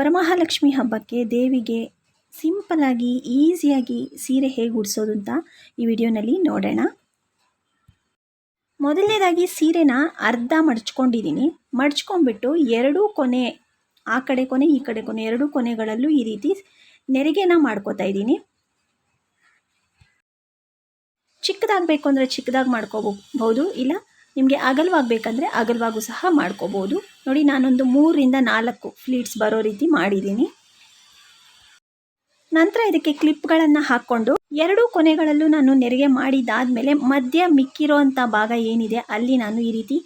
ವರಮಹಾಲಕ್ಷ್ಮಿ ಹಬ್ಬಕ್ಕೆ ದೇವಿಗೆ ಸಿಂಪಲಾಗಿ ಈಸಿಯಾಗಿ ಸೀರೆ ಹೇಗೆ ಉಡಿಸೋದು ಅಂತ ಈ ವಿಡಿಯೋನಲ್ಲಿ ನೋಡೋಣ. ಮೊದಲನೇದಾಗಿ ಸೀರೆನ ಅರ್ಧ ಮಡ್ಚ್ಕೊಂಡಿದ್ದೀನಿ. ಮಡ್ಚ್ಕೊಂಡ್ಬಿಟ್ಟು ಎರಡೂ ಕೊನೆ, ಆ ಕಡೆ ಕೊನೆ, ಈ ಕಡೆ ಕೊನೆ, ಎರಡೂ ಕೊನೆಗಳಲ್ಲೂ ಈ ರೀತಿ ನೆರಿಗೆನ ಮಾಡ್ಕೋತಾ ಇದ್ದೀನಿ. ಚಿಕ್ಕದಾಗಬೇಕು ಅಂದರೆ ಚಿಕ್ಕದಾಗಿ ಮಾಡ್ಕೋಬಹುದು ಇಲ್ಲ ನಿಮಗೆ ಅಗಲವಾಗಬೇಕಂದ್ರೆ ಅಗಲವಾಗೂ ಸಹ ಮಾಡ್ಕೋಬೋದು. ನೋಡಿ, ನಾನೊಂದು ಮೂರರಿಂದ ನಾಲ್ಕು ಫ್ಲೀಟ್ಸ್ ಬರೋ ರೀತಿ ಮಾಡಿದ್ದೀನಿ. ನಂತರ ಇದಕ್ಕೆ ಕ್ಲಿಪ್ಗಳನ್ನು ಹಾಕ್ಕೊಂಡು ಎರಡೂ ಕೊನೆಗಳಲ್ಲೂ ನಾನು ನೆರಿಗೆ ಮಾಡಿದಾದಮೇಲೆ ಮಧ್ಯ ಮಿಕ್ಕಿರೋ ಅಂಥ ಭಾಗ ಏನಿದೆ, ಅಲ್ಲಿ ನಾನು ಈ ರೀತಿ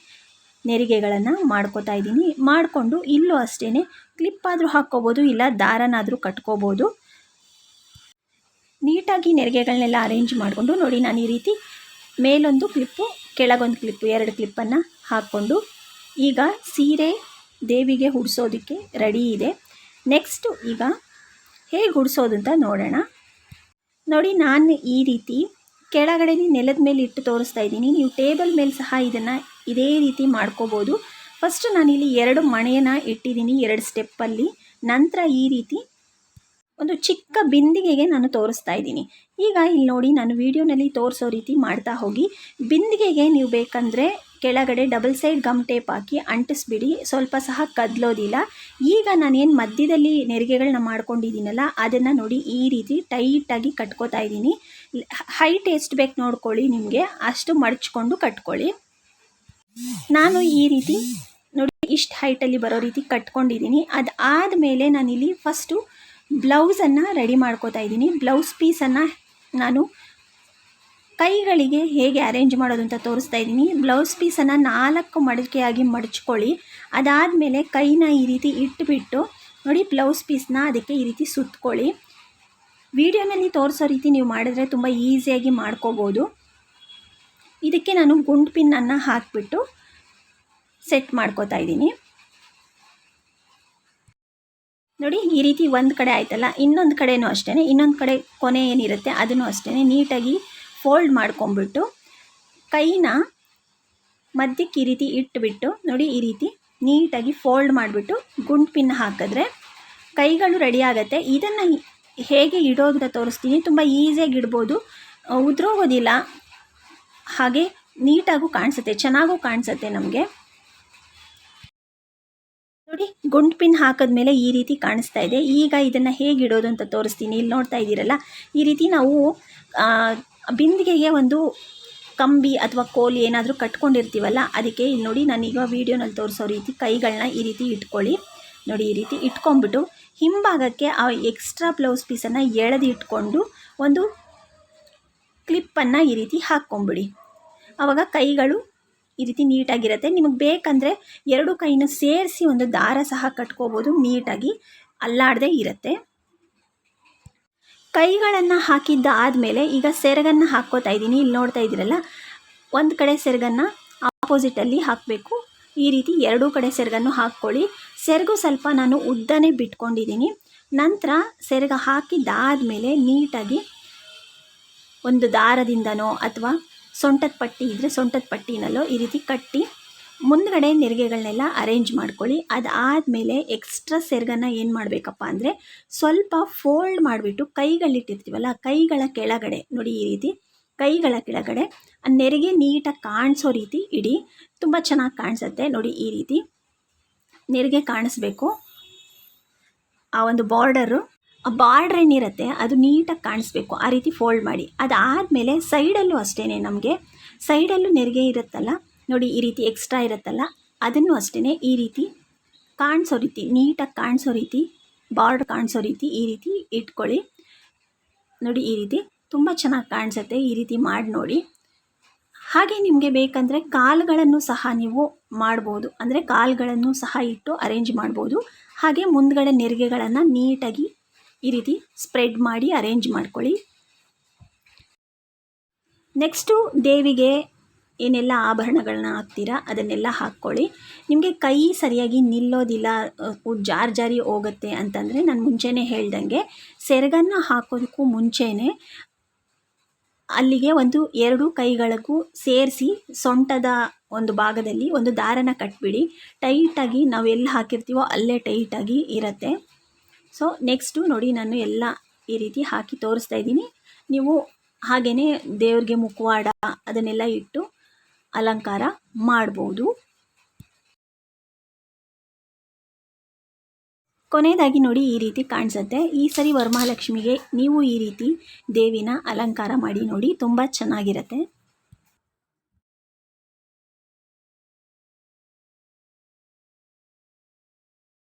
ನೆರಿಗೆಗಳನ್ನು ಮಾಡ್ಕೋತಾ ಇದ್ದೀನಿ. ಮಾಡಿಕೊಂಡು ಇಲ್ಲೂ ಅಷ್ಟೇ ಕ್ಲಿಪ್ ಆದರೂ ಹಾಕ್ಕೋಬೋದು, ಇಲ್ಲ ದಾರನಾದರೂ ಕಟ್ಕೋಬೋದು. ನೀಟಾಗಿ ನೆರಿಗೆಗಳನ್ನೆಲ್ಲ ಅರೇಂಜ್ ಮಾಡಿಕೊಂಡು ನೋಡಿ, ನಾನು ಈ ರೀತಿ ಮೇಲೊಂದು ಕ್ಲಿಪ್ಪು ಕೆಳಗೊಂದು ಕ್ಲಿಪ್ ಎರಡು ಕ್ಲಿಪ್ಪನ್ನು ಹಾಕ್ಕೊಂಡು ಈಗ ಸೀರೆ ದೇವಿಗೆ ಹುಡ್ಸೋದಕ್ಕೆ ರೆಡಿ ಇದೆ. ನೆಕ್ಸ್ಟು ಈಗ ಹೇಗೆ ಹುಡ್ಸೋದು ಅಂತ ನೋಡೋಣ. ನೋಡಿ, ನಾನು ಈ ರೀತಿ ಕೆಳಗಡೆ ನೆಲದ ಮೇಲೆ ಇಟ್ಟು ತೋರಿಸ್ತಾ ಇದ್ದೀನಿ. ನೀವು ಟೇಬಲ್ ಮೇಲೆ ಸಹ ಇದನ್ನು ಇದೇ ರೀತಿ ಮಾಡ್ಕೋಬೋದು. ಫಸ್ಟು ನಾನಿಲ್ಲಿ ಎರಡು ಮಣೆಯನ್ನು ಇಟ್ಟಿದ್ದೀನಿ, ಎರಡು ಸ್ಟೆಪ್ಪಲ್ಲಿ ನಂತರ ಈ ರೀತಿ ಒಂದು ಚಿಕ್ಕ ಬಿಂದಿಗೆಗೆ ನಾನು ತೋರಿಸ್ತಾ ಇದ್ದೀನಿ. ಈಗ ಇಲ್ಲಿ ನೋಡಿ, ನಾನು ವಿಡಿಯೋನಲ್ಲಿ ತೋರಿಸೋ ರೀತಿ ಮಾಡ್ತಾ ಹೋಗಿ, ಬಿಂದಿಗೆಗೆ ನೀವು ಬೇಕಂದರೆ ಕೆಳಗಡೆ ಡಬಲ್ ಸೈಡ್ ಗಮ್ ಟೇಪ್ ಹಾಕಿ ಅಂಟಿಸ್ಬಿಡಿ. ಸ್ವಲ್ಪ ಸಹ ಕದಲೋದಿಲ್ಲ. ಈಗ ನಾನೇನು ಮಧ್ಯದಲ್ಲಿ ನೆರಿಗೆಗಳನ್ನ ಮಾಡ್ಕೊಂಡಿದ್ದೀನಲ್ಲ, ಅದನ್ನು ನೋಡಿ ಈ ರೀತಿ ಟೈಟಾಗಿ ಕಟ್ಕೋತಾ ಇದ್ದೀನಿ. ಹೈಟ್ ಎಷ್ಟು ಬೇಕು ನೋಡ್ಕೊಳ್ಳಿ ನಿಮಗೆ, ಅಷ್ಟು ಮಡಚ್ಕೊಂಡು ಕಟ್ಕೊಳ್ಳಿ. ನಾನು ಈ ರೀತಿ ನೋಡಿ, ಇಷ್ಟು ಹೈಟಲ್ಲಿ ಬರೋ ರೀತಿ ಕಟ್ಕೊಂಡಿದ್ದೀನಿ. ಅದು ಆದಮೇಲೆ ನಾನಿಲ್ಲಿ ಫಸ್ಟು ಬ್ಲೌಸನ್ನು ರೆಡಿ ಮಾಡ್ಕೋತಾ ಇದ್ದೀನಿ. ಬ್ಲೌಸ್ ಪೀಸನ್ನು ನಾನು ಕೈಗಳಿಗೆ ಹೇಗೆ ಅರೇಂಜ್ ಮಾಡೋದು ಅಂತ ತೋರಿಸ್ತಾ ಇದ್ದೀನಿ. ಬ್ಲೌಸ್ ಪೀಸನ್ನು ನಾಲ್ಕು ಮಡಿಕೆಯಾಗಿ ಮಡಚ್ಕೊಳ್ಳಿ. ಅದಾದಮೇಲೆ ಕೈನ ಈ ರೀತಿ ಇಟ್ಬಿಟ್ಟು ನೋಡಿ ಬ್ಲೌಸ್ ಪೀಸ್ನ ಅದಕ್ಕೆ ಈ ರೀತಿ ಸುತ್ತಕೊಳ್ಳಿ ವಿಡಿಯೋನಲ್ಲಿ ತೋರಿಸೋ ರೀತಿ ನೀವು ಮಾಡಿದ್ರೆ ತುಂಬ ಈಸಿಯಾಗಿ ಮಾಡ್ಕೋಬೋದು. ಇದಕ್ಕೆ ನಾನು ಗುಂಡು ಪಿನ್ನನ್ನು ಹಾಕಿಬಿಟ್ಟು ಸೆಟ್ ಮಾಡ್ಕೋತಾ ಇದ್ದೀನಿ. ನೋಡಿ, ಈ ರೀತಿ ಒಂದು ಕಡೆ ಆಯ್ತಲ್ಲ, ಇನ್ನೊಂದು ಕಡೆಯೂ ಅಷ್ಟೇ ಇನ್ನೊಂದು ಕಡೆ ಕೊನೆ ಏನಿರುತ್ತೆ ಅದನ್ನು ಅಷ್ಟೇ ನೀಟಾಗಿ ಫೋಲ್ಡ್ ಮಾಡ್ಕೊಂಬಿಟ್ಟು ಕೈನ ಮಧ್ಯಕ್ಕೆ ಈ ರೀತಿ ಇಟ್ಟುಬಿಟ್ಟು ನೋಡಿ ಈ ರೀತಿ ನೀಟಾಗಿ ಫೋಲ್ಡ್ ಮಾಡಿಬಿಟ್ಟು ಗುಂಡು ಪಿನ್ ಹಾಕಿದ್ರೆ ಕೈಗಳು ರೆಡಿ ಆಗುತ್ತೆ. ಇದನ್ನು ಹೇಗೆ ಇಡೋದ್ರ ತೋರಿಸ್ತೀನಿ. ತುಂಬ ಈಸಿಯಾಗಿ ಇಡ್ಬೋದು. ಉದುರೋಗೋದಿಲ್ಲ. ಹಾಗೆ ನೀಟಾಗೂ ಕಾಣಿಸುತ್ತೆ, ಚೆನ್ನಾಗೂ ಕಾಣಿಸುತ್ತೆ ನಮಗೆ. ನೋಡಿ, ಗುಂಡು ಪಿನ್ ಹಾಕಿದ್ಮೇಲೆ ಈ ರೀತಿ ಕಾಣಿಸ್ತಾ ಇದೆ. ಈಗ ಇದನ್ನು ಹೇಗೆ ಇಡೋದು ಅಂತ ತೋರಿಸ್ತೀನಿ. ಇಲ್ಲಿ ನೋಡ್ತಾ ಇದ್ದೀರಲ್ಲ, ಈ ರೀತಿ ನಾವು ಬಿಂದಿಗೆಗೆ ಒಂದು ಕಂಬಿ ಅಥವಾ ಕೋಲಿ ಏನಾದರೂ ಕಟ್ಕೊಂಡಿರ್ತೀವಲ್ಲ, ಅದಕ್ಕೆ ಇಲ್ಲಿ ನೋಡಿ, ನಾನೀಗ ವೀಡಿಯೋನಲ್ಲಿ ತೋರಿಸೋ ರೀತಿ ಕೈಗಳನ್ನ ಈ ರೀತಿ ಇಟ್ಕೊಳ್ಳಿ. ನೋಡಿ, ಈ ರೀತಿ ಇಟ್ಕೊಂಡ್ಬಿಟ್ಟು ಹಿಂಭಾಗಕ್ಕೆ ಆ ಎಕ್ಸ್ಟ್ರಾ ಬ್ಲೌಸ್ ಪೀಸನ್ನು ಎಳೆದು ಇಟ್ಕೊಂಡು ಒಂದು ಕ್ಲಿಪ್ಪನ್ನು ಈ ರೀತಿ ಹಾಕ್ಕೊಂಬಿಡಿ. ಆವಾಗ ಕೈಗಳು ಈ ರೀತಿ ನೀಟಾಗಿರುತ್ತೆ. ನಿಮಗೆ ಬೇಕಂದರೆ ಎರಡು ಕೈನ ಸೇರಿಸಿ ಒಂದು ದಾರ ಸಹ ಕಟ್ಕೋಬೋದು. ನೀಟಾಗಿ ಅಲ್ಲಾಡದೆ ಇರುತ್ತೆ. ಕೈಗಳನ್ನು ಹಾಕಿದ್ದ ಆದಮೇಲೆ ಈಗ ಸೆರಗನ್ನು ಹಾಕ್ಕೋತಾ ಇದ್ದೀನಿ. ಇಲ್ಲಿ ನೋಡ್ತಾ ಇದ್ದೀರಲ್ಲ, ಒಂದು ಕಡೆ ಸೆರಗನ್ನು ಆಪೋಸಿಟಲ್ಲಿ ಹಾಕಬೇಕು. ಈ ರೀತಿ ಎರಡೂ ಕಡೆ ಸೆರಗನ್ನು ಹಾಕ್ಕೊಳ್ಳಿ. ಸೆರಗು ಸ್ವಲ್ಪ ನಾನು ಉದ್ದನೇ ಬಿಟ್ಕೊಂಡಿದ್ದೀನಿ. ನಂತರ ಸೆರಗ ಹಾಕಿದ್ದಾದಮೇಲೆ ನೀಟಾಗಿ ಒಂದು ದಾರದಿಂದನೋ ಅಥವಾ ಸೊಂಟದ ಪಟ್ಟಿ ಇದ್ದರೆ ಸೊಂಟದ ಪಟ್ಟಿನಲ್ಲೋ ಈ ರೀತಿ ಕಟ್ಟಿ ಮುಂದ್ಗಡೆ ನೆರಿಗೆಗಳನ್ನೆಲ್ಲ ಅರೇಂಜ್ ಮಾಡ್ಕೊಳ್ಳಿ. ಅದಾದಮೇಲೆ ಎಕ್ಸ್ಟ್ರಾ ಸೆರ್ಗನ್ನು ಏನು ಮಾಡಬೇಕಪ್ಪ ಅಂದರೆ ಸ್ವಲ್ಪ ಫೋಲ್ಡ್ ಮಾಡಿಬಿಟ್ಟು ಕೈಗಳಿಟ್ಟಿರ್ತೀವಲ್ಲ ಕೈಗಳ ಕೆಳಗಡೆ, ನೋಡಿ ಈ ರೀತಿ ಕೈಗಳ ಕೆಳಗಡೆ ನೆರಿಗೆ ನೀಟಾಗಿ ಕಾಣಿಸೋ ರೀತಿ ಇಡಿ. ತುಂಬ ಚೆನ್ನಾಗಿ ಕಾಣಿಸುತ್ತೆ, ನೋಡಿ ಈ ರೀತಿ ನೆರಿಗೆ ಕಾಣಿಸ್ಬೇಕು. ಆ ಒಂದು ಬಾರ್ಡರು ಬಾರ್ಡ್ರ್ ಏನಿರುತ್ತೆ, ಅದು ನೀಟಾಗಿ ಕಾಣಿಸ್ಬೇಕು, ಆ ರೀತಿ ಫೋಲ್ಡ್ ಮಾಡಿ. ಅದಾದಮೇಲೆ ಸೈಡಲ್ಲೂ ಅಷ್ಟೇ ನಮಗೆ. ಸೈಡಲ್ಲೂ ನೆರಿಗೆ ಇರುತ್ತಲ್ಲ, ನೋಡಿ ಈ ರೀತಿ ಎಕ್ಸ್ಟ್ರಾ ಇರುತ್ತಲ್ಲ, ಅದನ್ನು ಅಷ್ಟೇ ಈ ರೀತಿ ಕಾಣಿಸೋ ರೀತಿ, ನೀಟಾಗಿ ಕಾಣಿಸೋ ರೀತಿ, ಬಾರ್ಡ್ರ್ ಕಾಣಿಸೋ ರೀತಿ ಈ ರೀತಿ ಇಟ್ಕೊಳ್ಳಿ. ನೋಡಿ ಈ ರೀತಿ ತುಂಬ ಚೆನ್ನಾಗಿ ಕಾಣಿಸುತ್ತೆ, ಈ ರೀತಿ ಮಾಡಿ ನೋಡಿ. ಹಾಗೆ ನಿಮಗೆ ಬೇಕಂದರೆ ಕಾಲುಗಳನ್ನು ಸಹ ನೀವು ಮಾಡ್ಬೋದು, ಅಂದರೆ ಕಾಲುಗಳನ್ನು ಸಹ ಇಟ್ಟು ಅರೇಂಜ್ ಮಾಡ್ಬೋದು. ಹಾಗೆ ಮುಂದ್ಗಡೆ ನೆರಿಗೆಗಳನ್ನು ನೀಟಾಗಿ ಈ ರೀತಿ ಸ್ಪ್ರೆಡ್ ಮಾಡಿ ಅರೇಂಜ್ ಮಾಡ್ಕೊಳ್ಳಿ. ನೆಕ್ಸ್ಟು ದೇವಿಗೆ ಏನೆಲ್ಲ ಆಭರಣಗಳನ್ನ ಹಾಕ್ತೀರಾ ಅದನ್ನೆಲ್ಲ ಹಾಕ್ಕೊಳ್ಳಿ. ನಿಮಗೆ ಕೈ ಸರಿಯಾಗಿ ನಿಲ್ಲೋದಿಲ್ಲ ಜಾರ್ ಜಾರಿ ಹೋಗುತ್ತೆ ಅಂತಂದರೆ ನಾನು ಮುಂಚೆನೇ ಹೇಳ್ದಂಗೆ ಸೆರಗನ್ನು ಹಾಕೋದಕ್ಕೂ ಮುಂಚೆನೇ ಅಲ್ಲಿಗೆ ಒಂದು ಎರಡು ಕೈಗಳಿಗೂ ಸೇರಿಸಿ ಸೊಂಟದ ಒಂದು ಭಾಗದಲ್ಲಿ ಒಂದು ದಾರನ ಕಟ್ಬಿಡಿ. ಟೈಟಾಗಿ ನಾವು ಎಲ್ಲಿ ಹಾಕಿರ್ತೀವೋ ಅಲ್ಲೇ ಟೈಟಾಗಿ ಇರುತ್ತೆ. ಸೊ ನೆಕ್ಸ್ಟು ನೋಡಿ ನಾನು ಎಲ್ಲ ಈ ರೀತಿ ಹಾಕಿ ತೋರಿಸ್ತಾ ಇದ್ದೀನಿ. ನೀವು ಹಾಗೆಯೇ ದೇವ್ರಿಗೆ ಮುಖವಾಡ ಅದನ್ನೆಲ್ಲ ಇಟ್ಟು ಅಲಂಕಾರ ಮಾಡ್ಬೋದು. ಕೊನೆಯದಾಗಿ ನೋಡಿ ಈ ರೀತಿ ಕಾಣಿಸುತ್ತೆ. ಈ ಸರಿ ವರಮಹಾಲಕ್ಷ್ಮಿಗೆ ನೀವು ಈ ರೀತಿ ದೇವಿನ ಅಲಂಕಾರ ಮಾಡಿ ನೋಡಿ, ತುಂಬ ಚೆನ್ನಾಗಿರುತ್ತೆ.